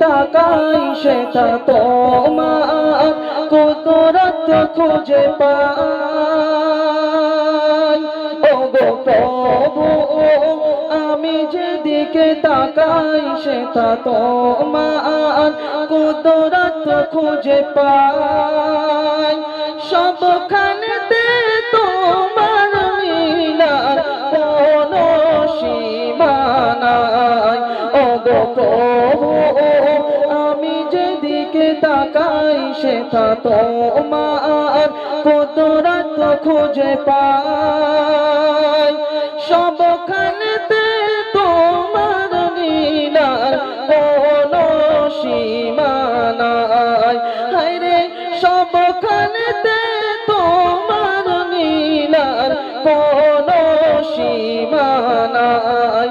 তাকাই সেটা তোমার কুদরত খুঁজে পাই। ও গো প্রভু, আমি যেদিকে তাকাই সেটা তোমার কুদরত খুঁজে পাই। সবখানেতে তোমার লীলার কোন সীমানাই ও গো প্রভু যেদিকে তাকাই সেটা তোমার কুদরত খুঁজে পাই সবখানেতে তোমার নীলার কোন সীমানাই হায়রে সবখানেতে তোমার নীলার কোন সীমানাই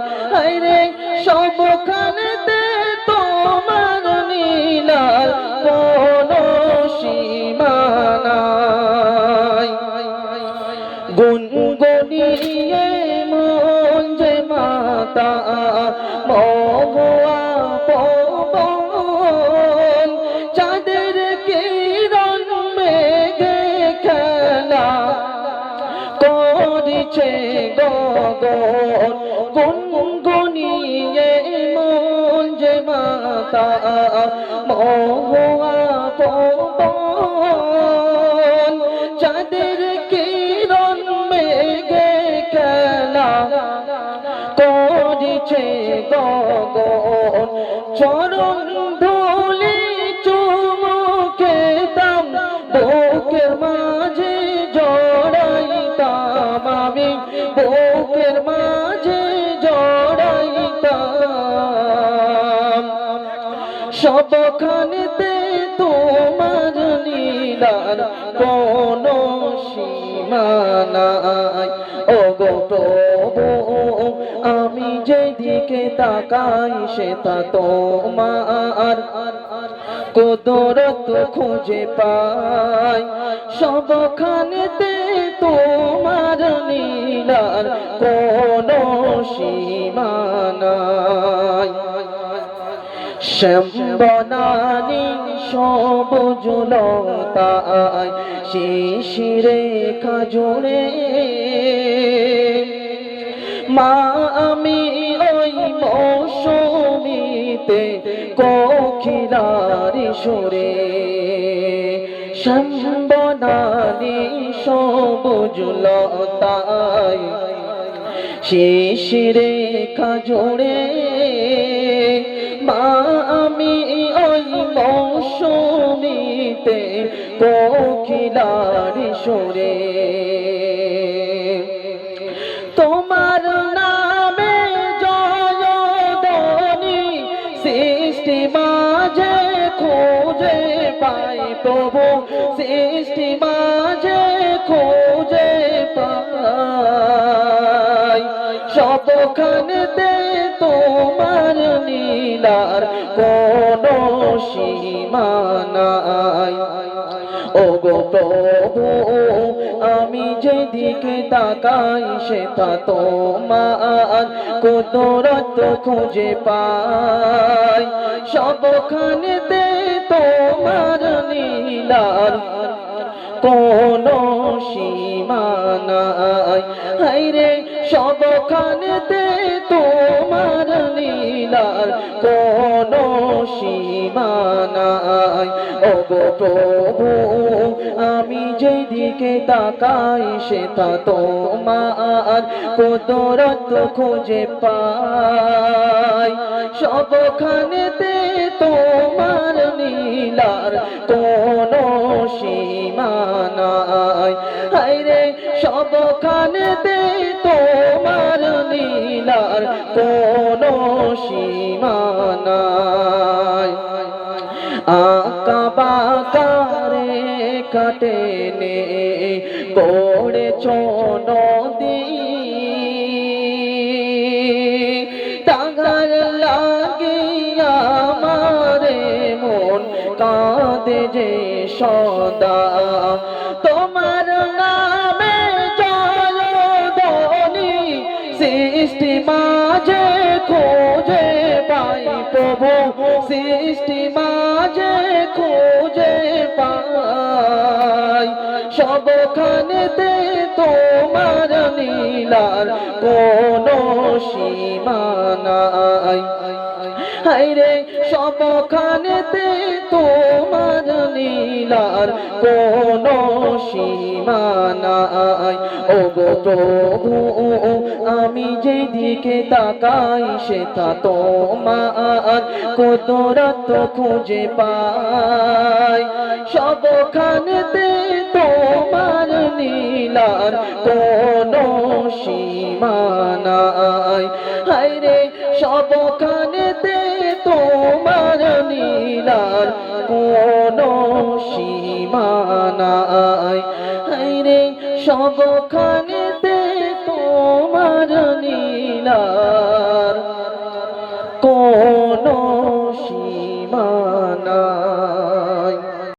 গুনগুনিয়ে মন যে মাতা মগুয়া পবন, চাঁদের কিরণ মেঘে খেলা করিছে গগন। গুনগুনিয়ে মন যে মাতা, মহুয়া করিছে গগন। চরণ ধুলি চুমুকে দাম, বুকের মাঝে জড়াইতাম আমি, বুকের মাঝে জড়াইতাম। সবখানেতে তোমার নীলার কোন ও গো যেদিকে তাকাই সেটা তোমার? কুদরত খুঁজে পাই, সবখানেতে তোমার নীলার কোন সীমানাই শ্যামবনানি সবুজ লতায় শিশিরে খাজুরে মা, আমি ওই মৌসুমিতে কোকিলার সুরে শ্যামবনানি সবুজ লতায় শিশিরে খাজুরে। মা, আমি ওই মৌসুমিতে কোকিলার সুরে সৃষ্টি মাঝে খোঁজে পাই প্রভু। সৃষ্টি মাঝে খোঁজে পাই। সবখানেতে তোমার নীলার কোন সীমানাই ও গো প্রভু, আমি যেদিকে তাকাই সেটা তোমার। কুদরত খুঁজে পাই, সবখানেতে তোমার নীলার। কোন সীমানাই হাইরে সবখানেতে তোমার লীলার কোন সীমানাই ও গো প্রভু, আমি যেদিকে তাকাই সেটা তোমার কুদরত খুঁজে পাই। সবখানেতে তোমার নীলার কোন সীমানাই হাইরে সবখানেতে তোমার নীলার কোন সীমানাই আঁকা বাকারে কাটেনে করেছ নদী। তাগার লাগিয়া মারে মন কাঁদে যে সদা। তোমার সৃষ্টি মাঝে খোঁজে পাই প্রভু। সৃষ্টি মাঝে খুঁজে পাই। সবখানেতে তোমার নীলার কোনো সীমানাই হাইরে সবখানেতে তোমার নীলার কোনো সীমানাই ও গো প্রভু, আমি যেদিকে তাকাই, সেটা তোমার কদরত খুঁজে পাই। সবখানেতে তোমার নীলার কোনো সীমানাই হাইরে সবখানেতে তোমার নীলার সীমানাই হাইরে সবখানেতে তোমার নীলার